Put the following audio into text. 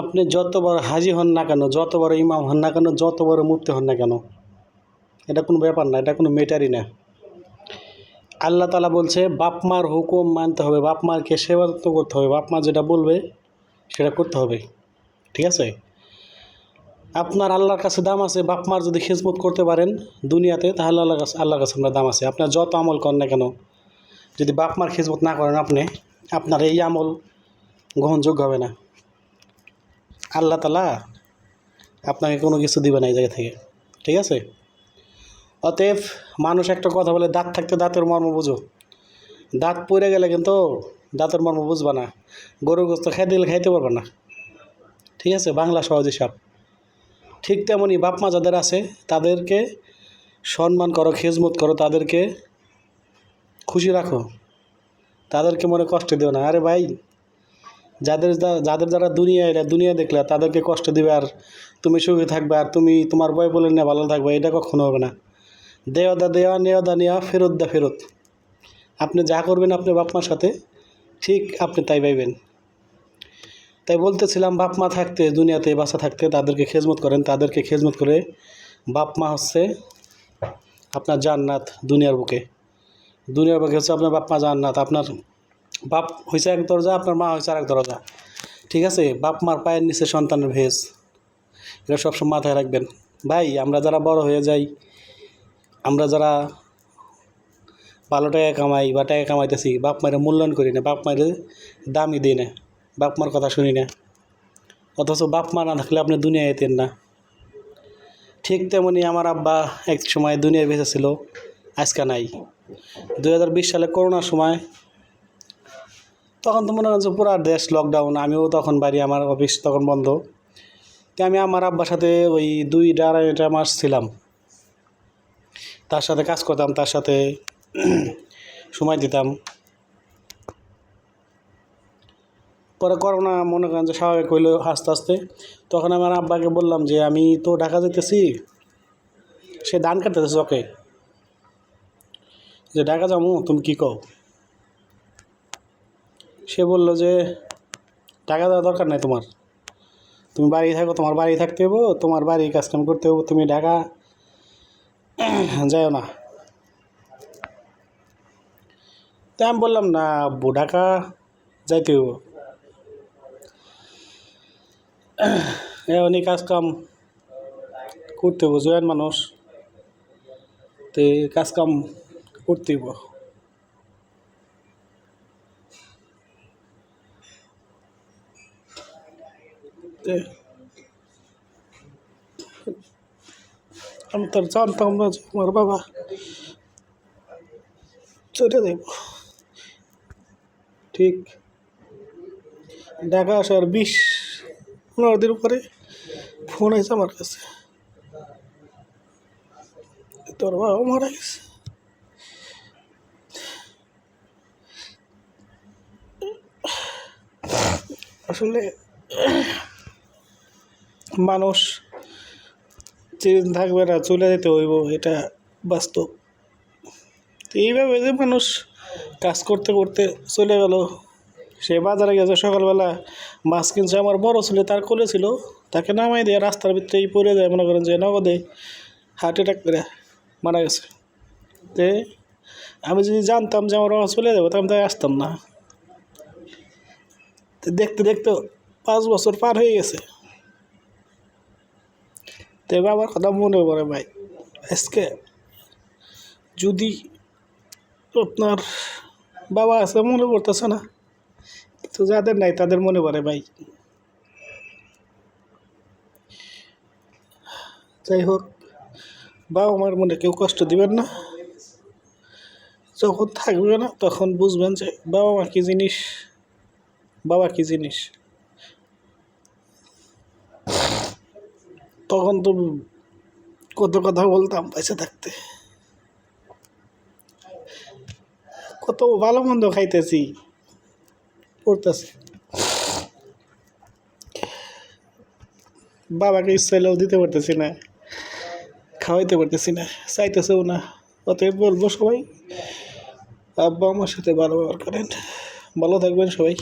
আপনি যত বড় হাজি হন না কেন, যত বড় ইমাম হন না কেন, যত বড় মুক্তি হন না কেন? এটা কোনো ব্যাপার না, এটা কোনো মেটারই না। আল্লাহ তালা বলছে, বাপ মার হুকুম মানতে হবে, বাপ মারকে সেবা করতে হবে, বাপ মা যেটা বলবে, সেটা করতে হবে। ঠিক আছে? আপনার আল্লাহর কাছে দাম আছে, বাপ মার যদি খেজমত করতে পারেন দুনিয়াতে, তাহলে আল্লাহর কাছে আল্লাহর কাছে আপনার দাম আছে। আপনার যত আমল করেন না কেন, যদি বাপ মার খেজমত না করেন আপনি, আপনার এই আমল গ্রহণযোগ্য হবে না। আল্লাহ তালা আপনাকে কোনো কিছু দিবে না এই জায়গা থেকে, ঠিক আছে? অতএব মানুষ একটা কথা বলে, দাঁত থাকতে দাঁতের মর্ম বুঝো। দাঁত পড়ে গেলে কিন্তু দাঁতের মর্ম বুঝবা না। গরুর গোস্ত খাইতে দিলে খাইতে পারবে না। ঠিক আছে? বাংলা সহজ হিসাব। ঠিক তেমনই বাপ মা যাদের আছে, তাদেরকে সম্মান করো, খেজমত করো, তাদেরকে খুশি রাখো। তাদেরকে মনে কষ্ট দিও না। আরে ভাই যাদের যাদের যারা দুনিয়া এরা দুনিয়া দেখলে তাদেরকে কষ্ট দিবে আর তুমি সুখে থাকবে আর তুমি তোমার বয় বলে নিয়ে ভালো থাকবে, এটা কখনো হবে না। দেওয়া দা দেওয়া নেওয়া দা নেওয়া, ফেরত দা ফেরত। আপনি যা করবেন আপনি বাপ মার সাথে, ঠিক আপনি তাই পাইবেন তাই বলতেছিলাম বাপ মা থাকতে, দুনিয়াতে বাসা থাকতে তাদেরকে খেজমত করেন, তাদেরকে খেজমত করে বাপ মা হচ্ছে আপনার জান্নাত দুনিয়ার বুকে। দুনিয়ার বুকে হচ্ছে আপনার বাপ মা জান্নাত, আপনার বাপ হয়েছে এক দরজা, আপনার মা হয়েছে আরেক দরজা। ঠিক আছে? বাপ, মার পায়ের নিচে সন্তানের ভেজ। এটা সবসময় মাথায় রাখবেন। ভাই, আমরা যারা বড় হয়ে যাই, আমরা যারা ভালো টাকা কামাই বা টাকা কামাইতেছি, বাপ মায়ের মূল্যায়ন করি না, বাপ মায়ের দামই দিই না, বাপ মার কথা শুনি না। অথচ বাপ মা না থাকলে আপনি দুনিয়ায় যেতেন না। ঠিক তেমনি আমার আব্বা এক সময় দুনিয়ায় বেঁচে ছিল, আজকে নাই। দু হাজার বিশ সালে করোনার সময় তখন তো মনে হচ্ছে পুরা দেশ লকডাউন আমিও তখন বাড়ি আমার অফিস তখন বন্ধ। তো আমি আমার আব্বার সাথে ওই দুই আড়াইটা মাস ছিলাম। তার সাথে কাজ করতাম, তার সাথে সময় দিতাম। পরে করোনা মনে করেন যে স্বাভাবিক হইল আস্তে আস্তে। তখন আমার আব্বাকে বললাম যে, আমি তো ঢাকা যেতেছি সে ধান কাটতেছে চকে। যে, ঢাকা যাব তুমি কী কও? সে বলল যে, টাকা দেওয়া দরকার নাই তোমার। তুমি বাড়ি থাকো, তোমার বাড়ি থাকতে হব তোমার বাড়ি কাজকাম করতে হব তুমি ঢাকা যাও না। তা আমি বললাম, না আব্বু, ঢাকা যাইতে হব এমনই কাজ কাম করতে হব জয়ান মানুষ। তে কাজ কাম করতে হব আমি তো আর জানতাম না যে আমার বাবা চলে দেব ঠিক। ঢাকা আসার বিশ পনেরো দিন পরে ফোন আছে আমার কাছে। তোর বাবা মারা গেছে। আসলে মানুষ চিরদিন থাকবে না, চলে যেতে হইব, এটা বাস্তব। এইভাবে যে মানুষ কাজ করতে করতে চলে গেল। সে বাজারে গেছে সকালবেলা, মাছ কিনছে, আমার বড় ছেলে তার কোলে ছিল, তাকে নামাই দিয়ে রাস্তার ভিতরেই পড়ে যায়, মনে করেন যে নগদে হার্ট অ্যাটাক করে মারা গেছে। তে আমি যদি জানতাম যে আমার চলে যাব তখন তাই আসতাম না। দেখতে দেখতে পাঁচ বছর পার হয়ে গেছে। তো বাবার কথা মনে পড়ে ভাই। আজকে যদি আপনার বাবা আছে মনে পড়তেছে না, তো যাদের নাই তাদের মনে পড়ে ভাই। যাই হোক, বাবা মার মনে কেউ কষ্ট দিবেন না। যখন থাকবে না তখন বুঝবেন যে বাবা মা কী জিনিস, বাবা কী জিনিস। তখন তো কত কথা বলতাম পয়সা থাকতে। কত ভালো মন্দ খাইতেছি, পড়তেছি। বাবাকে ইচ্ছা হলেও দিতে পারতেছি না, খাওয়াইতে পারতেছি না, চাইতেছেও না। অতএব বলব সবাই, আব্বা আমার সাথে ভালো ব্যবহার করেন। ভালো থাকবেন সবাই।